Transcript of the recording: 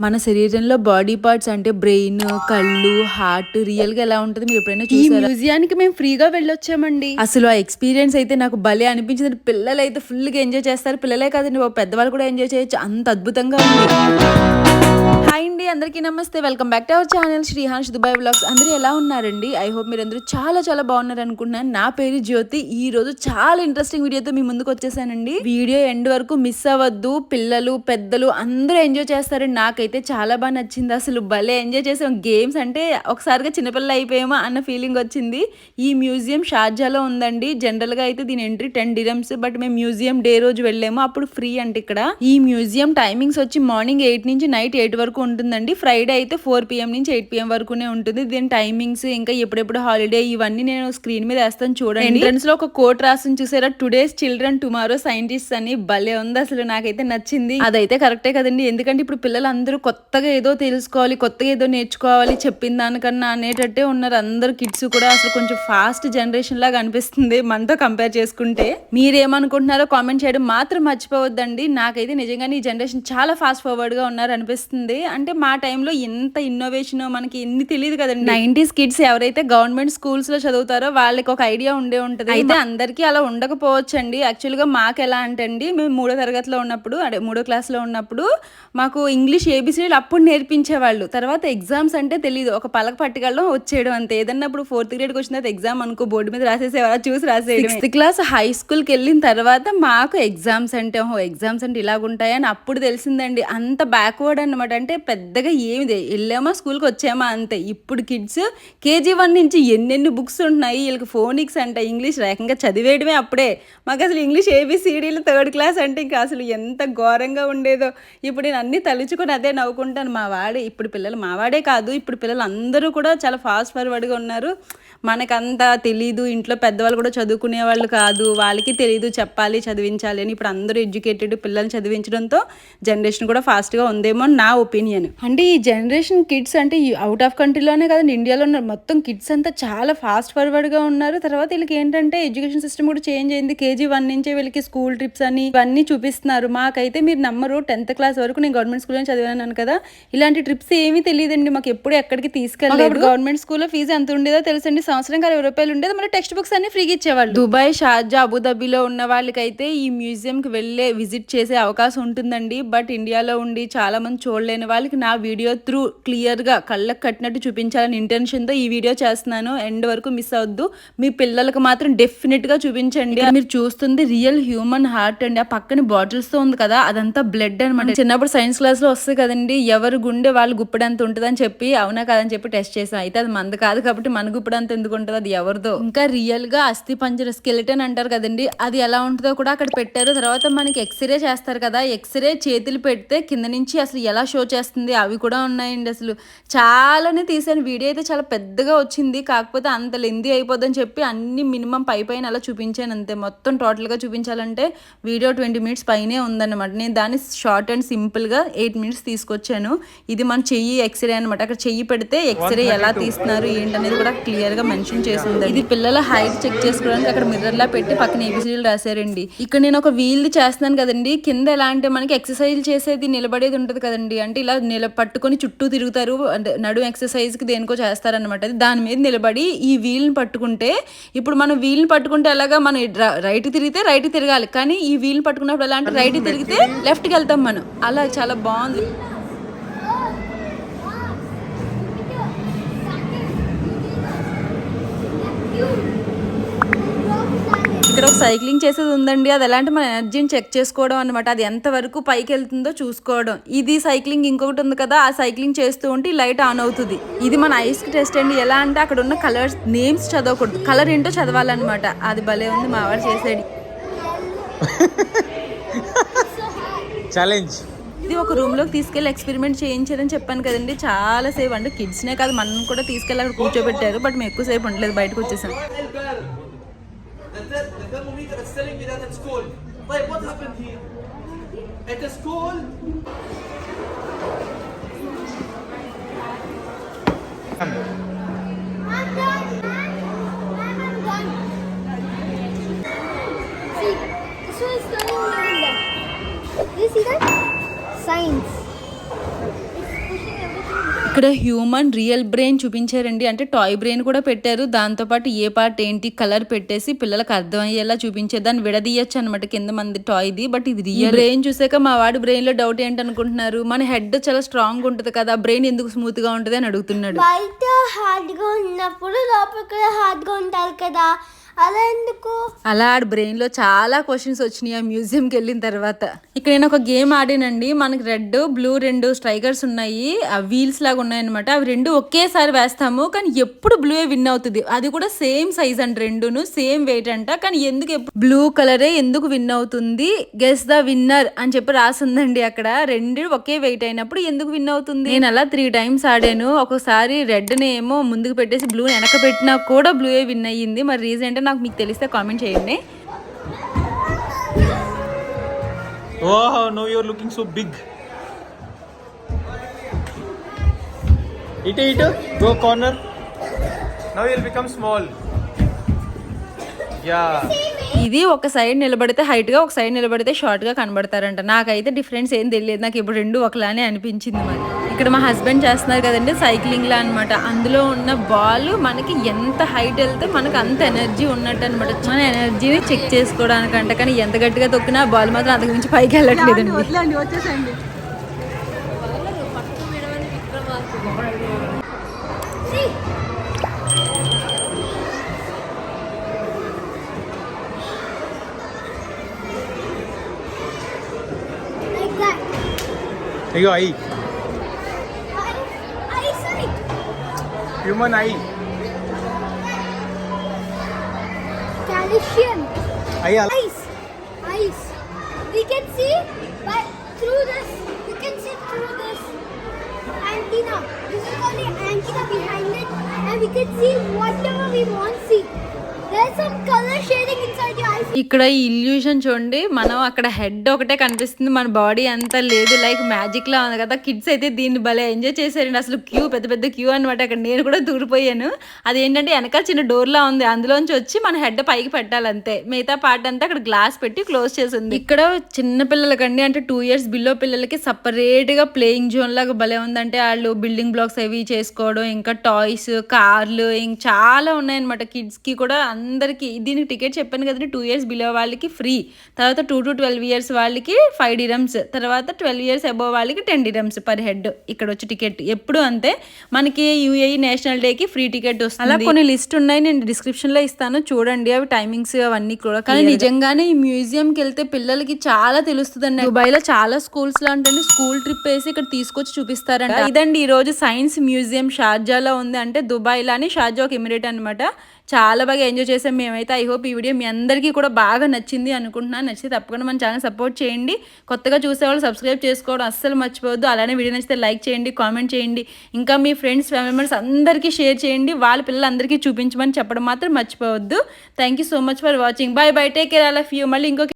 మన శరీరంలో body parts అంటే బ్రెయిన్ కళ్ళు హార్ట్ రియల్గా ఎలా ఉంటుంది మీరు ఎప్పుడైనా ఈ మ్యూజియానికి మేము ఫ్రీగా వెళ్ళొచ్చామండి. అసలు ఆ ఎక్స్పీరియన్స్ అయితే నాకు భలే అనిపించింది. పిల్లలు అయితే ఫుల్గా ఎంజాయ్ చేస్తారు. పిల్లలే కాదండి పెద్దవాళ్ళు కూడా ఎంజాయ్ చేయొచ్చు. అంత అద్భుతంగా ఉంది. అందరికీ నమస్తే. Welcome back to our channel Shrihans Dubai vlogs అందరూ ఎలా ఉన్నారండి? ఐ హోప్ మీరు అందరూ చాలా చాలా బాగున్నారు అనుకుంటున్నాను నా పేరు జ్యోతి. ఈ రోజు చాలా ఇంట్రెస్టింగ్ వీడియోతో మీ ముందుకు వచ్చేసానండి. వీడియో ఎండ్ వరకు మిస్ అవ్వద్దు. పిల్లలు పెద్దలు అందరూ ఎంజాయ్ చేస్తారండి నాకైతే చాలా బాగా నచ్చింది. అసలు భలే ఎంజాయ్ చేసాం. గేమ్స్ అంటే ఒకసారిగా చిన్నపిల్లలు అయిపోయామా అన్న ఫీలింగ్ వచ్చింది. ఈ మ్యూజియం షార్జాలో ఉందండి. జనరల్గా అయితే దీని ఎంట్రీ టెన్ డిరమ్స్ బట్ మేము మ్యూజియం డే రోజు వెళ్ళాము. అప్పుడు ఫ్రీ అంటే ఇక్కడ. ఈ మ్యూజియం టైమింగ్స్ వచ్చి మార్నింగ్ ఎయిట్ నుంచి నైట్ ఎయిట్ వరకు ఉంటుందండి. ఫ్రైడే అయితే ఫోర్ పిఎం నుంచి ఎయిట్ పిఎం వరకునే ఉంటుంది. దీని టైమింగ్స్ ఇంకా ఎప్పుడెప్పుడు హాలిడే ఇవన్నీ నేను స్క్రీన్ మీద వేస్తాను చూడండి. ఎంట్రన్స్లో ఒక కోట్ రాసి చూసారా? టుడేస్ చిల్డ్రన్ టుమారో సైంటిస్ట్ అని భలే ఉంది అసలు నాకైతే నచ్చింది. అదైతే కరెక్టే కదండి. ఎందుకంటే ఇప్పుడు పిల్లలందరూ కొత్తగా ఏదో తెలుసుకోవాలి కొత్తగా ఏదో నేర్చుకోవాలి చెప్పిన దానికన్నా అనేటట్టే ఉన్నారు. అందరు కిడ్స్ కూడా అసలు కొంచెం ఫాస్ట్ జనరేషన్ లాగా అనిపిస్తుంది మనతో కంపేర్ చేసుకుంటే. మీరేమనుకుంటున్నారో కామెంట్ చేయడం మాత్రం మర్చిపోవద్దండి. నాకైతే నిజంగానే ఈ జనరేషన్ చాలా ఫాస్ట్ ఫార్వర్డ్గా ఉన్నారు అనిపిస్తుంది. అంటే మా టైంలో ఎంత ఇన్నోవేషన్ మనకి ఎన్ని తెలియదు కదండి. నైన్టీస్ కిడ్స్ ఎవరైతే గవర్నమెంట్ స్కూల్స్లో చదువుతారో వాళ్ళకి ఒక ఐడియా ఉండే ఉంటది. అయితే అందరికీ అలా ఉండకపోవచ్చు అండి యాక్చువల్గా మాకు ఎలా అంటే అండి మేము మూడో తరగతిలో ఉన్నప్పుడు అదే మూడో క్లాస్లో ఉన్నప్పుడు మాకు ఇంగ్లీష్ ఏబిసిడీలు అప్పుడు నేర్పించేవాళ్ళు. తర్వాత ఎగ్జామ్స్ అంటే తెలియదు ఒక పలక పట్టుకెళ్ళడం వచ్చేయడం అంతే. ఏదన్నా ఇప్పుడు ఫోర్త్ గ్రేడ్కి వచ్చిన తర్వాత ఎగ్జామ్ అనుకో బోర్డు మీద రాసేసేవారు చూసి రాసేది సిక్స్త్ క్లాస్ హై స్కూల్కి వెళ్ళిన తర్వాత మాకు ఎగ్జామ్స్ అంటే ఓహో ఎగ్జామ్స్ అంటే ఇలాగుంటాయని అప్పుడు తెలిసిందండి. అంత బ్యాక్వర్డ్ అనమాట అంటే పెద్దగా అంతగా ఏమిది? వెళ్ళామా? స్కూల్కి వచ్చామా? అంతే. ఇప్పుడు కిడ్స్ కేజీ వన్ నుంచి ఎన్నెన్ని బుక్స్ ఉంటున్నాయి? వీళ్ళకి ఫోనిక్స్ అంట ఇంగ్లీష్ ఏకంగా చదివేయడమే అప్పుడే. మాకు అసలు ఇంగ్లీష్ ఏబిసిడీలు థర్డ్ క్లాస్ అంటే ఇంకా అసలు ఎంత ఘోరంగా ఉండేదో. ఇప్పుడు నేను అన్ని తలుచుకొని అదే నవ్వుకుంటాను. మా వాడే ఇప్పుడు పిల్లలు మా వాడే కాదు. ఇప్పుడు పిల్లలు అందరూ కూడా చాలా ఫాస్ట్ ఫార్వర్డ్గా ఉన్నారు. మనకంతా తెలీదు. ఇంట్లో పెద్దవాళ్ళు కూడా చదువుకునే వాళ్ళు కాదు. వాళ్ళకి తెలీదు చెప్పాలి చదివించాలి అని. ఇప్పుడు అందరూ ఎడ్యుకేటెడ్ పిల్లల్ని చదివించడంతో జనరేషన్ కూడా ఫాస్ట్గా ఉందేమో నా ఒపీనియన్. అంటే ఈ జనరేషన్ కిడ్స్ అంటే అవుట్ ఆఫ్ కంట్రీలోనే కాదండి ఇండియాలో ఉన్నారు మొత్తం కిడ్స్ అంతా చాలా ఫాస్ట్ ఫార్వర్డ్గా ఉన్నారు. తర్వాత వీళ్ళకి ఏంటంటే ఎడ్యుకేషన్ సిస్టమ్ కూడా చేంజ్ అయింది. కేజీ వన్ నుంచే వీళ్ళకి స్కూల్ ట్రిప్స్ అని ఇవన్నీ చూపిస్తున్నారు. మాకైతే మీరు నమ్మరు టెన్త్ క్లాస్ వరకు నేను గవర్నమెంట్ స్కూల్లో చదివాను కదా ఇలాంటి ట్రిప్స్ ఏమీ తెలియదండి. మాకు ఎప్పుడు ఎక్కడికి తీసుకెళ్ళలేదు. గవర్నమెంట్ స్కూల్లో ఫీజు ఎంత ఉండేదో తెలుసండి. సంవత్సరం ఇరవై రూపాయలు ఉండేది. మన టెక్స్ట్ బుక్స్ అన్ని ఫ్రీగా ఇచ్చేవాళ్ళు. దుబాయ్ షార్జా అబుదాబిలో ఉన్న వాళ్ళకైతే ఈ మ్యూజియం కి వెళ్ళే విజిట్ చేసే అవకాశం ఉంటుందండి. బట్ ఇండియాలో ఉండి చాలా మంది చూడలేని వాళ్ళకి నా వీడియో త్రూ క్లియర్గా కళ్ళకు కట్టినట్టు చూపించాలని ఇంటెన్షన్తో ఈ వీడియో చేస్తున్నాను. ఎండ్ వరకు మిస్ అవద్దు మీ పిల్లలకు మాత్రం డెఫినెట్గా చూపించండి. మీరు చూస్తుంది రియల్ హ్యూమన్ హార్ట్ అండి. ఆ పక్కన బాటిల్స్తో ఉంది కదా అదంతా బ్లడ్ అనమాట చిన్నప్పుడు సైన్స్ క్లాస్లో వస్తుంది కదండి. ఎవరు గుండె వాళ్ళు గుప్పడంత ఉంటుందని చెప్పి అవునా కాదని చెప్పి టెస్ట్ చేసాం. అయితే అది మంది కాదు కాబట్టి మన గుప్పడంత ఎందుకు ఉంటుంది? అది ఎవరిదో. ఇంకా రియల్గా అస్థి పంజర స్కెలిటన్ అంటారు కదండి. అది ఎలా ఉంటుందో కూడా అక్కడ పెట్టారు. తర్వాత మనకి ఎక్స్రే చేస్తారు కదా. ఎక్స్రే చేతులు పెడితే కింద నుంచి అసలు ఎలా షో చేస్తుంది? అవి కూడా ఉన్నాయండి అసలు. చాలానే తీసాను వీడియో అయితే చాలా పెద్దగా వచ్చింది. కాకపోతే అంత లెంది అయిపోద్దని చెప్పి అన్ని మినిమం పై పైన అలా చూపించాను అంతే. మొత్తం టోటల్గా చూపించాలంటే వీడియో ట్వంటీ మినిట్స్ పైనే ఉందన్నమాట. నేను దాన్ని షార్ట్ అండ్ సింపుల్గా ఎయిట్ మినిట్స్ తీసుకొచ్చాను. ఇది మన చెయ్యి ఎక్స్రే అనమాట అక్కడ చెయ్యి పెడితే ఎక్స్రే ఎలా తీస్తున్నారు ఏంటనేది కూడా క్లియర్గా మెన్షన్ చేసింది ఇది పిల్లల హైట్ చెక్ చేసుకోవడానికి అక్కడ మిర్రర్ లా పెట్టి పక్కన ఏబిసిడీలు రాశారండి. ఇక్కడ నేను ఒక వీల్ చేస్తున్నాను కదండి. కింద ఎలా అంటే మనకి ఎక్సర్సైజ్ చేసేది నిలబడేది ఉంటుంది కదండి. అంటే ఇలా నిల పట్టుకొని చుట్టూ తిరుగుతారు. అంటే నడు ఎక్సర్సైజ్కి దేనికో చేస్తారనమాట దాని మీద నిలబడి ఈ వీల్ని పట్టుకుంటే ఇప్పుడు మనం వీల్ని పట్టుకుంటే ఎలాగా మనం రైట్ తిరిగితే రైట్ తిరగాలి. కానీ ఈ వీల్ని పట్టుకున్నప్పుడు ఎలా అంటే రైట్ తిరిగితే లెఫ్ట్కి వెళ్తాం మనం. అలా చాలా బాగుంది. ఇక్కడ ఒక సైక్లింగ్ చేసేది ఉందండి. అది ఎలాంటి మన ఎనర్జీని చెక్ చేసుకోవడం అనమాట అది ఎంత వరకు పైకి వెళ్తుందో చూసుకోవడం. ఇది సైక్లింగ్ ఇంకొకటి ఉంది కదా ఆ సైక్లింగ్ చేస్తూ ఉంటే లైట్ ఆన్ అవుతుంది. ఇది మన ఐస్కి టెస్ట్ అండి. ఎలా అంటే అక్కడ ఉన్న కలర్స్ నేమ్స్ చదవకూడదు. కలర్ ఏంటో చదవాలన్నమాట. అది భలే ఉంది మా వాడు చేసాడు ఛాలెంజ్ ఇది ఒక రూమ్లోకి తీసుకెళ్ళి ఎక్స్పెరిమెంట్ చేయించారని చెప్పాను కదండి. చాలా సేపు అంటే కిడ్స్ నే కాదు మనం కూడా తీసుకెళ్ళి అక్కడ కూర్చోబెట్టారు. బట్ మేము ఎక్కువసేపు ఉండలేదు బయటకు వచ్చేసాం. The, the thermometer is telling me that it's cold. Like, what happened here? It is cold. ఇక్కడ హ్యూమన్ రియల్ బ్రెయిన్ చూపించారండి. అంటే టాయ్ బ్రెయిన్ కూడా పెట్టారు. దాంతో పాటు ఏ పార్ట్ ఏంటి కలర్ పెట్టేసి పిల్లలకు అర్థమయ్యేలా చూపించారు దాన్ని విడదీయచ్చు అనమాట కింద మంది టాయ్ది బట్ ఇది రియల్ బ్రెయిన్ చూసాక మా వాడి బ్రెయిన్లో డౌట్ ఏంటనుకుంటున్నారు? మన హెడ్ చాలా స్ట్రాంగ్ ఉంటుంది కదా బ్రెయిన్ ఎందుకు స్మూత్గా ఉంటుంది అని అడుగుతున్నాడు. బయట హార్డ్గా ఉన్నప్పుడు లోపల కూడా హార్డ్గా ఉంటారు కదా. అలా ఎందుకు? అలా ఆడ బ్రెయిన్లో చాలా క్వశ్చన్స్ వచ్చినాయి ఆ మ్యూజియం కి వెళ్ళిన తర్వాత. ఇక్కడ నేను ఒక గేమ్ ఆడానండి. మనకి రెడ్ బ్లూ రెండు స్ట్రైకర్స్ ఉన్నాయి. ఆ వీల్స్ లాగా ఉన్నాయన్నమాట. అవి రెండు ఒకేసారి వేస్తాము కానీ ఎప్పుడు బ్లూ విన్ అవుతుంది. అది కూడా సేమ్ సైజ్ అంట రెండును సేమ్ వెయిట్ అంట. కానీ ఎందుకు బ్లూ కలరే ఎందుకు విన్ అవుతుంది? గెస్ ద విన్నర్ అని చెప్పి రాసిందండి అక్కడ. రెండు ఒకే వెయిట్ అయినప్పుడు ఎందుకు విన్ అవుతుంది? నేను అలా త్రీ టైమ్స్ ఆడాను. ఒకసారి రెడ్ ఏమో ముందుకు పెట్టేసి బ్లూ వెనక పెట్టినా కూడా బ్లూ విన్ అయ్యింది. మరి రీజన్ అంటే నాకు మీకు తెలిస్తే కామెంట్ చేయండి looking so big. Eat it, go corner. Now you'll become small. Yeah. ఇది ఒక సైడ్ నిలబడితే హైట్గా ఒక సైడ్ నిలబడితే షార్ట్గా కనబడతారంట నాకైతే డిఫరెన్స్ ఏం తెలియదు నాకు ఇప్పుడు రెండు ఒకలానే అనిపించింది మరి ఇక్కడ మా హస్బెండ్ చేస్తున్నారు కదండి సైక్లింగ్ లా అనమాట అందులో ఉన్న బాల్ మనకి ఎంత హైట్ వెళ్తే మనకి అంత ఎనర్జీ ఉన్నట్టు అనమాట మన ఎనర్జీని చెక్ చేసుకోవడానికంట. కానీ ఎంత గట్టిగా తొక్కినా బాల్ మాత్రం అంతకు మించి పైకి వెళ్ళట్లేదండి. like that Human eye. calcium. Eye. ice. Ice. We can see but through this we can see through this antenna. This is the antenna behind it. And we can see whatever we want to see. There's some color ఇక్కడ ఈ illusion చూడండి మనం అక్కడ head ఒకటే కనిపిస్తుంది మన body అంతా లేదు లైక్ మ్యాజిక్ లా ఉంది కదా. కిడ్స్ అయితే దీన్ని భలే ఎంజాయ్ చేశారండి. అసలు క్యూ పెద్ద పెద్ద క్యూ అనమాట అక్కడ నేను కూడా దూరిపోయాను. అది ఏంటంటే వెనకాల చిన్న డోర్ లా ఉంది. అందులోంచి వచ్చి మన హెడ్ పైకి పెట్టాలంతే. మిగతా పార్ట్ అంతా అక్కడ గ్లాస్ పెట్టి క్లోజ్ చేసింది. ఇక్కడ చిన్న పిల్లలకండి అంటే టూ ఇయర్స్ బిలో పిల్లలకి సపరేట్గా ప్లేయింగ్ జోన్ లాగా భలే ఉందంటే వాళ్ళు బిల్డింగ్ బ్లాక్స్ అవి చేసుకోవడం ఇంకా టాయ్స్ కార్లు ఇంక చాలా ఉన్నాయన్నమాట. కిడ్స్కి కూడా అందరికి దీనికి టికెట్ చెప్పాను కదండి టూ ఇయర్స్ బిలో వాళ్ళకి ఫ్రీ తర్వాత టూ టు ట్వెల్వ్ ఇయర్స్ వాళ్ళకి ఫైవ్ డిరమ్స్ తర్వాత ట్వెల్వ్ ఇయర్స్ అబోవ్ వాళ్ళకి టెన్ డిరమ్స్ పర్ హెడ్ ఇక్కడ వచ్చి టికెట్ ఎప్పుడు అంతే? మనకి యూఏఈ నేషనల్ డే కి ఫ్రీ టికెట్ వస్తుంది. అలా కొన్ని లిస్ట్ ఉన్నాయి. నేను డిస్క్రిప్షన్లో ఇస్తాను. చూడండి అవి టైమింగ్స్ అవన్నీ కూడా కానీ నిజంగానే ఈ మ్యూజియం కి వెళ్తే పిల్లలకి చాలా తెలుస్తుందండి. దుబాయ్లో చాలా స్కూల్స్లో అంటే స్కూల్ ట్రిప్ వేసి ఇక్కడ తీసుకొచ్చి చూపిస్తారంట. ఇదండి ఈ రోజు సైన్స్ మ్యూజియం షార్జాలో ఉంది. అంటే దుబాయ్ లాని షార్జా ఒక ఎమిరేట్ అనమాట చాలా బాగా ఎంజాయ్ చేసాం మేమైతే. ఐ హోప్ ఈ వీడియో మీ అందరికీ కూడా బాగా నచ్చింది అనుకుంటున్నాను. నచ్చితే తప్పకుండా మన ఛానల్ సపోర్ట్ చేయండి. కొత్తగా చూసేవాళ్ళు సబ్స్క్రైబ్ చేసుకోవడం అస్సలు మర్చిపోవద్దు. అలానే వీడియో నచ్చితే లైక్ చేయండి కామెంట్ చేయండి. ఇంకా మీ ఫ్రెండ్స్ ఫ్యామిలీ మెంబర్స్ అందరికీ షేర్ చేయండి. వాళ్ళ పిల్లలందరికీ చూపించమని చెప్పడం మాత్రం మర్చిపోవద్దు. Thank you so much for watching bye bye take care all of you మళ్ళీ ఇంకొక